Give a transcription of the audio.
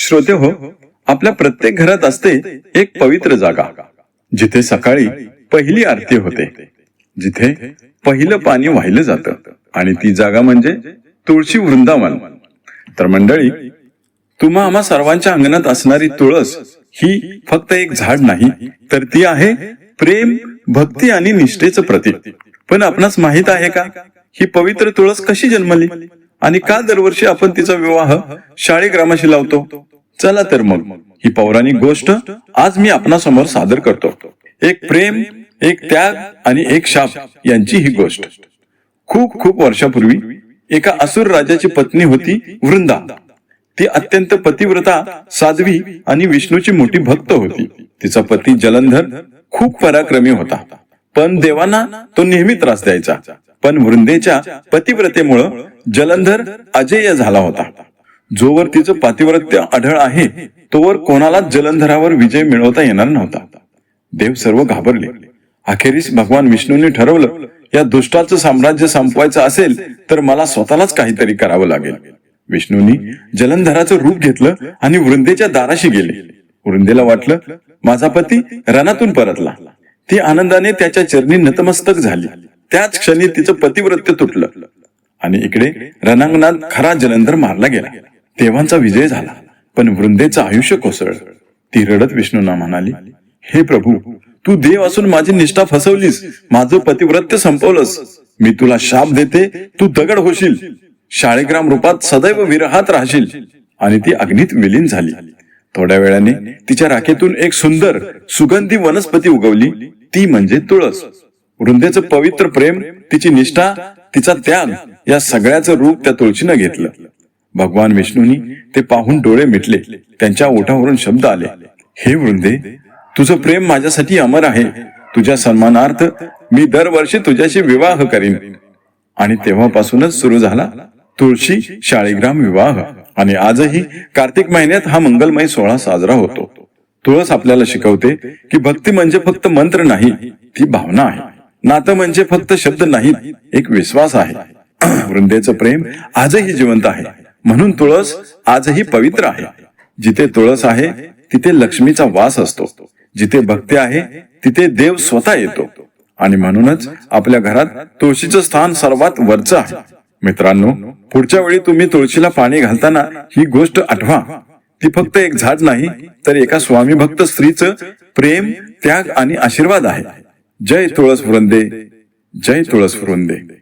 श्रोते हो आपल्या प्रत्येक घरात असते एक पवित्र जागा जिथे सकाळी पहिली आरती होते जिथे पहिलं पाणी वाहिलं जातं. आणि ती जागा म्हणजे तुळशी वृंदावन. तर मंडळी तुम्हा आम्हा सर्वांच्या अंगणात असणारी तुळस ही फक्त एक झाड नाही तर ती आहे प्रेम भक्ती आणि निष्ठेचं प्रतीक. पण आपणास माहीत आहे का? ही पवित्र तुळस कशी जन्मली? आणि का दरवर्षी आपण तिचा विवाह शाळेग्रामाशी लावतो. चला तर मग ही पौराणिक गोष्ट आज मी आपणासमोर सादर करतो. एक प्रेम एक त्याग आणि एक शाप यांची ही गोष्ट. खूप खूप वर्षापूर्वी एका असुर राजाची पत्नी होती वृंदा. ती अत्यंत पतिव्रता साध्वी आणि विष्णूची मोठी भक्त होती. तिचा पती जलंधर खूप पराक्रमी होता. पण देवांना तो नेहमी त्रास द्यायचा. पण वृंदेच्या पतिव्रतेमुळं जलंधर अजेय झाला होता. जोवर तिचं पातिव्रत्य आढळ आहे तोवर कोणालाच जलंधरावर विजय मिळवता येणार नव्हता. देव सर्व घाबरले. अखेरीस भगवान विष्णूंनी ठरवलं या दुष्टाचं साम्राज्य संपवायचं असेल तर मला स्वतःलाच काहीतरी करावं लागेल. विष्णूंनी जलंधराचं रूप घेतलं आणि वृंदेच्या दाराशी गेले. वृंदेला वाटलं माझा पती रणातून परतला. ती आनंदाने त्याच्या चरणी नतमस्तक झाली. त्याच क्षणी तिचं पतिव्रत्य तुटलं. आणि इकडे रणांगणात खरा जलंधर मारला गेला. देवांचा विजय झाला. पण वृंदेचं आयुष्य कोसळ ती रडत विष्णूंना म्हणाली हे प्रभू तू देव असून माझी निष्ठा फसवलीस. माझं पतिव्रत्य संपवलंस. मी तुला शाप देते. तू दगड होशील. शाळेग्राम रूपात सदैव विरहात राहशील. आणि ती अग्नीत विलीन झाली. थोड्या वेळाने तिच्या राखेतून एक सुंदर सुगंधी वनस्पती उगवली. ती म्हणजे तुळस. वृंदेचं पवित्र प्रेम तिची निष्ठा तिचा त्याग या सगळ्याचं रूप त्या तुळशीनं घेतलं. भगवान विष्णूंनी ते पाहून डोळे मिटले. त्यांच्या ओठावरून शब्द आले. हे वृंदे तुझं प्रेम माझ्यासाठी अमर आहे. तुझ्या सन्मानार्थ मी दरवर्षी तुझ्याशी विवाह करीन. आणि तेव्हापासूनच सुरू झाला तुळशी शाळीग्राम विवाह. आणि आजही कार्तिक महिन्यात हा मंगलमय सोहळा साजरा होतो. तुळस आपल्याला शिकवते की भक्ती म्हणजे फक्त मंत्र नाही ती भावना आहे. नातं म्हणजे फक्त शब्द नाही एक विश्वास आहे. वृंदेचं प्रेम आजही जिवंत आहे. म्हणून तुळस आजही पवित्र आहे. जिथे तुळस आहे तिथे लक्ष्मीचा वास असतो. जिथे भक्ती आहे तिथे देव स्वतः येतो. आणि म्हणूनच आपल्या घरात तुळशीचं स्थान सर्वात वरचं आहे. मित्रांनो पुढच्या वेळी तुम्ही तुळशीला पाणी घालताना ही गोष्ट आठवा. ती फक्त एक झाड नाही तर एका स्वामी भक्त स्त्रीचं प्रेम त्याग आणि आशीर्वाद आहे. जय तुळस वृंदे जय तुळस वृंदे.